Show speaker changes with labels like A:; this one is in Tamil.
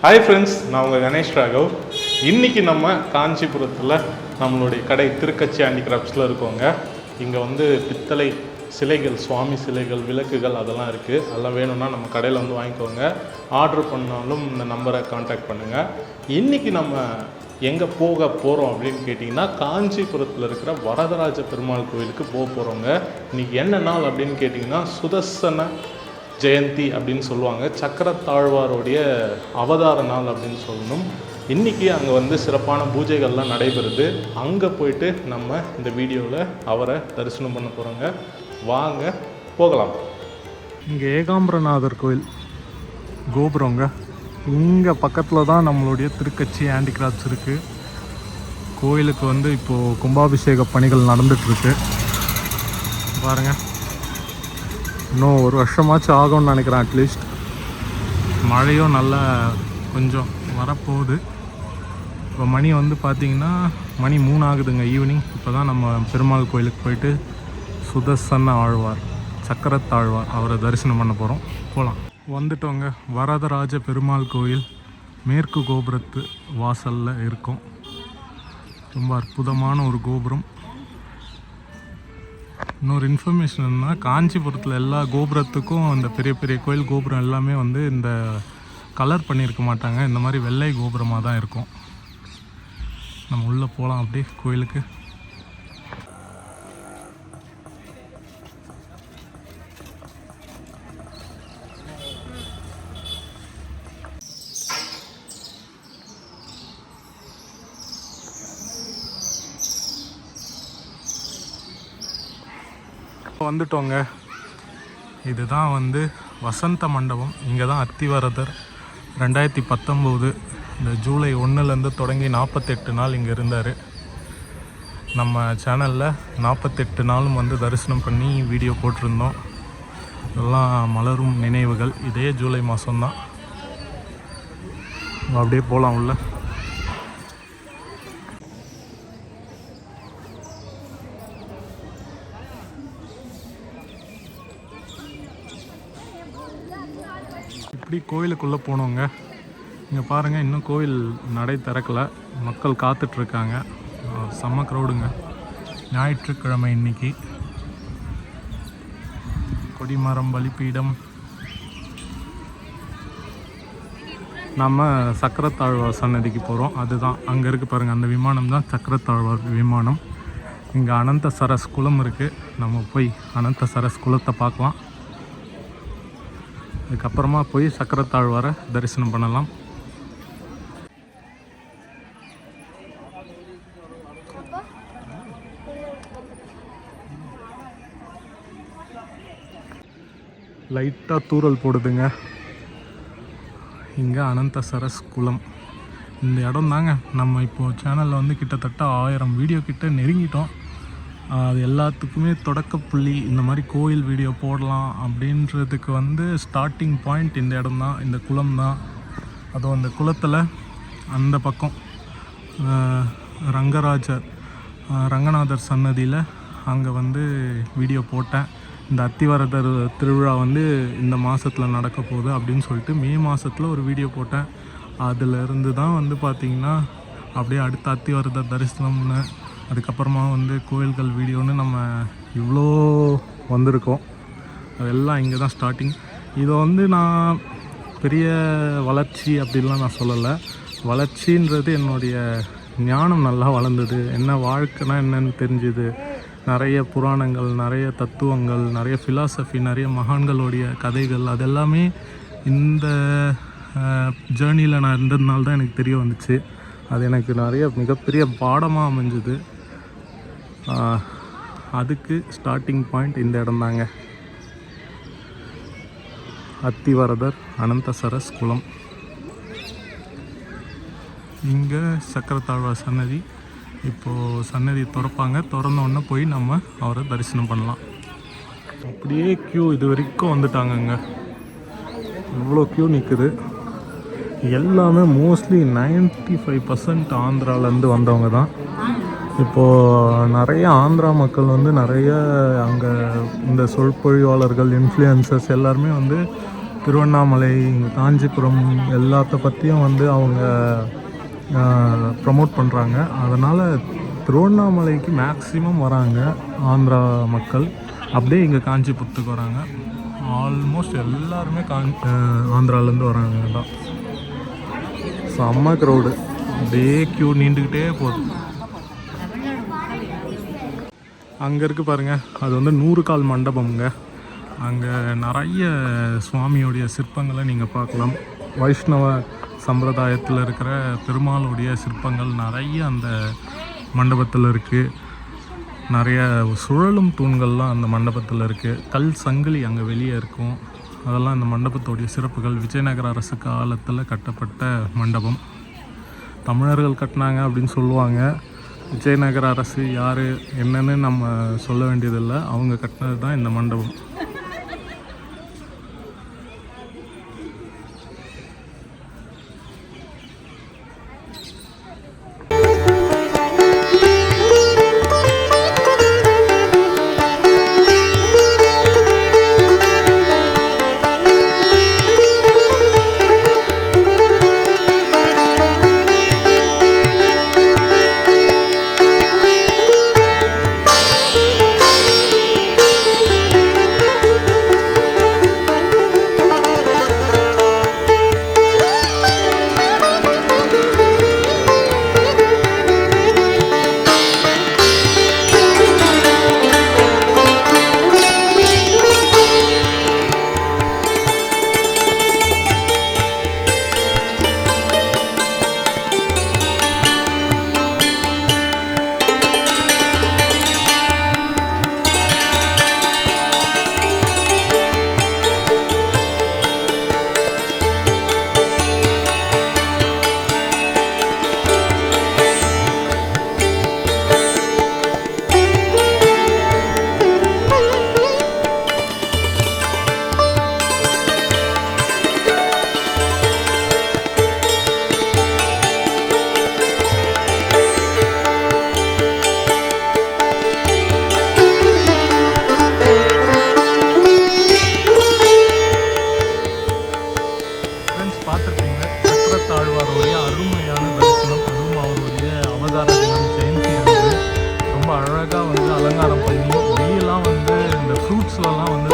A: ஹாய் ஃப்ரெண்ட்ஸ் நான் உங்கள் கணேஷ் ராகவ். இன்றைக்கி நம்ம காஞ்சிபுரத்தில் நம்மளுடைய கடை திருக்கச்சி ஹேண்டிகிராஃப்ட்ஸில் இருக்கோங்க. இங்கே வந்து பித்தளை சிலைகள் சுவாமி சிலைகள் விளக்குகள் அதெல்லாம் இருக்குது அதெல்லாம் வேணும்னா நம்ம கடையில் வந்து வாங்கிக்கோங்க. ஆர்டர் பண்ணாலும் இந்த நம்பரை காண்டாக்ட் பண்ணுங்கள் இன்றைக்கி நம்ம எங்கே போக போகிறோம் அப்படின்னு கேட்டிங்கன்னா காஞ்சிபுரத்தில் இருக்கிற வரதராஜ பெருமாள் கோயிலுக்கு போக போகிறோங்க இன்றைக்கி என்ன நாள் அப்படின்னு கேட்டிங்கன்னா சுதர்சன ஜெயந்தி அப்படின்னு சொல்லுவாங்க. சக்கரத்தாழ்வாருடைய அவதார நாள் அப்படின்னு சொல்லணும். இன்றைக்கி அங்கே வந்து சிறப்பான பூஜைகள்லாம் நடைபெறுது. அங்கே போயிட்டு நம்ம இந்த வீடியோவில் அவரை தரிசனம் பண்ண போகிறோங்க வாங்க போகலாம்.
B: இங்கே ஏகாம்பரநாதர் கோயில். கோபுரங்க. இங்கே பக்கத்தில் தான் நம்மளுடைய திருக்கட்சி ஹேண்டிகிராஃப்ட்ஸ் இருக்குது கோயிலுக்கு வந்து இப்போது கும்பாபிஷேக பணிகள் நடந்துகிட்ருக்கு பாருங்கள் இன்னும் ஒரு வருஷமாச்சும் ஆகும்னு நினைக்கிறேன் அட்லீஸ்ட் மழையும் நல்லா கொஞ்சம் வரப்போகுது. இப்போ மணி வந்து பார்த்திங்கன்னா மணி மூணு ஆகுதுங்க ஈவினிங் இப்போ தான் நம்ம பெருமாள் கோயிலுக்கு போயிட்டு சுதர்சன ஆழ்வார் சக்கரத்தாழ்வார் அவரை தரிசனம் பண்ண போகிறோம் போகலாம் வந்துட்டோங்க. வரதராஜ பெருமாள் கோயில் மேற்கு கோபுரத்து வாசலில் இருக்கும். ரொம்ப அற்புதமான ஒரு கோபுரம். இன்னொரு இன்ஃபர்மேஷன் என்னன்னா காஞ்சிபுரத்தில் எல்லா கோபுரத்துக்கும் அந்த பெரிய பெரிய கோயில் கோபுரம் எல்லாமே வந்து இந்த கலர் பண்ணியிருக்க மாட்டாங்க. இந்த மாதிரி வெள்ளை கோபுரமாக தான் இருக்கும். நம்ம உள்ளே போகலாம் அப்படியே கோயிலுக்கு. வந்துட்டோங்க. இதுதான் வந்து வசந்த மண்டபம். இங்கே தான் அத்திவரதர் ரெண்டாயிரத்தி பத்தொம்போது இந்த ஜூலை ஒன்றுலேருந்து தொடங்கி நாற்பத்தெட்டு நாள் இங்கே இருந்தார். நம்ம சேனலில் நாற்பத்தெட்டு நாளும் வந்து தரிசனம் பண்ணி வீடியோ போட்டிருந்தோம். இதெல்லாம் மலரும் நினைவுகள். இதே ஜூலை மாதம்தான் அப்படியே போகலாம் உள்ள. இப்படி கோயிலுக்குள்ளே போனோங்க. இங்கே பாருங்கள் இன்னும் கோயில் நடை திறக்கலை. மக்கள் காத்துட்ருக்காங்க. செம்ம க்ரௌடுங்க ஞாயிற்றுக்கிழமை இன்னைக்கு. கொடிமரம் பலிப்பீடம் நம்ம சக்கரத்தாழ்வார் சன்னதிக்கு போகிறோம் அதுதான். அங்கே இருக்குது பாருங்கள் அந்த விமானம் தான் சக்கரத்தாழ்வார் விமானம். இங்கே அனந்த சரஸ் குளம் இருக்குது நம்ம போய் அனந்த சரஸ் குளத்தை பார்க்கலாம். அதுக்கப்புறமா போய் சக்கரத்தாழ்வாரை தரிசனம் பண்ணலாம். லைட்டாக தூறல் போடுதுங்க. இங்கே அனந்த சரஸ் குளம். இந்த இடம் தாங்க. நம்ம இப்போது சேனலில் வந்து கிட்டத்தட்ட ஆயிரம் வீடியோ கிட்ட நெருங்கிட்டோம். அது எல்லாத்துக்குமே தொடக்கப்புள்ளி இந்த மாதிரி கோயில் வீடியோ போடலாம் அப்படின்றதுக்கு வந்து ஸ்டார்டிங் பாயிண்ட் இந்த இடம் தான் இந்த குளம் தான். அதுவும் அந்த குளத்தில் அந்த பக்கம் ரங்கராஜர் ரங்கநாதர் சன்னதியில் அங்கே வந்து வீடியோ போட்டேன். இந்த அத்திவரதர் திருவிழா வந்து இந்த மாதத்தில் நடக்க போகுது அப்படின்னு சொல்லிட்டு மே மாதத்தில் ஒரு வீடியோ போட்டேன். அதிலிருந்து தான் வந்து பார்த்திங்கன்னா அப்படியே அடுத்த அத்திவரதர் தரிசனம்னு அதுக்கப்புறமா வந்து கோயில்கள் வீடியோன்னு நம்ம இவ்வளோ வந்திருக்கோம். அதெல்லாம் இங்கே தான் ஸ்டார்டிங் இதை வந்து நான் பெரிய வளர்ச்சி அப்படின்லாம் நான் சொல்லலை. வளர்ச்சின்றது என்னுடைய ஞானம் நல்லா வளர்ந்தது. என்ன வாழ்க்கைனா என்னன்னு தெரிஞ்சுது. நிறைய புராணங்கள் நிறைய தத்துவங்கள் நிறைய ஃபிலாசபி நிறைய மகான்களுடைய கதைகள் அதெல்லாமே இந்த ஜேர்னியில் நான் இருந்ததுனால தான் எனக்கு தெரிய வந்துச்சு. அது எனக்கு நிறைய மிகப்பெரிய பாடமாக அமைஞ்சுது. அதுக்கு ஸ்டார்டிங் பாயிண்ட் இந்த இடம் தாங்க. அத்திவரதர் அனந்தசரஸ் குளம். இங்கே சக்கரத்தாழ்வார் சன்னதி. இப்போது சன்னதி திறப்பாங்க. திறந்தோடனே போய் நம்ம அவரை தரிசனம் பண்ணலாம். அப்படியே க்யூ இது வரைக்கும் வந்துட்டாங்கங்க. இவ்வளோ க்யூ நிற்குது எல்லாமே மோஸ்ட்லி 95% ஃபைவ் பர்சன்ட் ஆந்திராலேருந்து வந்தவங்க தான். இப்போது நிறைய ஆந்திரா மக்கள் வந்து நிறைய அங்கே இந்த சொற்பொழிவாளர்கள் இன்ஃப்ளூயன்சர்ஸ் எல்லாருமே வந்து திருவண்ணாமலை இங்கே காஞ்சிபுரம் எல்லாத்த பற்றியும் வந்து அவங்க ப்ரமோட் பண்ணுறாங்க அதனால் திருவண்ணாமலைக்கு மேக்ஸிமம் வராங்க ஆந்திரா மக்கள். அப்படியே இங்கே காஞ்சிபுரத்துக்கு வராங்க. ஆல்மோஸ்ட் எல்லாருமே காஞ் ஆந்திராலேருந்து வராங்க தான். செம்ம க்ரௌடு அப்படியே க்யூ நீண்டுக்கிட்டே போகுது. அங்கே இருக்கு பாருங்கள் அது வந்து நூறு கால் மண்டபம்ங்க. அங்கே நிறைய சுவாமியோடைய சிற்பங்களை நீங்கள் பார்க்கலாம். வைஷ்ணவ சம்பிரதாயத்தில் இருக்கிற பெருமாளுடைய சிற்பங்கள் நிறைய அந்த மண்டபத்தில் இருக்குது நிறைய சுழலும் தூண்கள்லாம் அந்த மண்டபத்தில் இருக்குது கல் சங்கிலி அங்கே வெளியே இருக்கும். அதெல்லாம் அந்த மண்டபத்துடைய சிறப்புகள். விஜயநகர அரசு காலத்தில் கட்டப்பட்ட மண்டபம். தமிழர்கள் கட்டினாங்க அப்படின்னு சொல்லுவாங்க. விஜயநகர அரசு யார் என்னன்னு நம்ம சொல்ல வேண்டியதில்லை. அவங்க கட்டினது தான் இந்த மண்டபம். ஃப்ரூட்ஸ்லலாம் வந்து